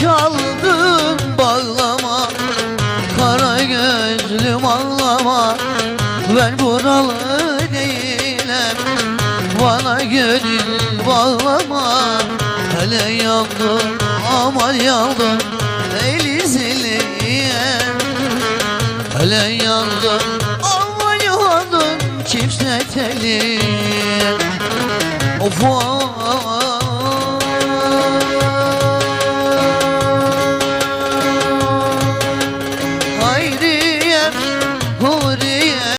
çaldın bağlama Kara gözlüm ağlama. Ben buralı değilim Bana gönül bağlama. Hele yandım aman yandım Elizliğim Hele yandım aman yandım Çift telim Of, of. हूर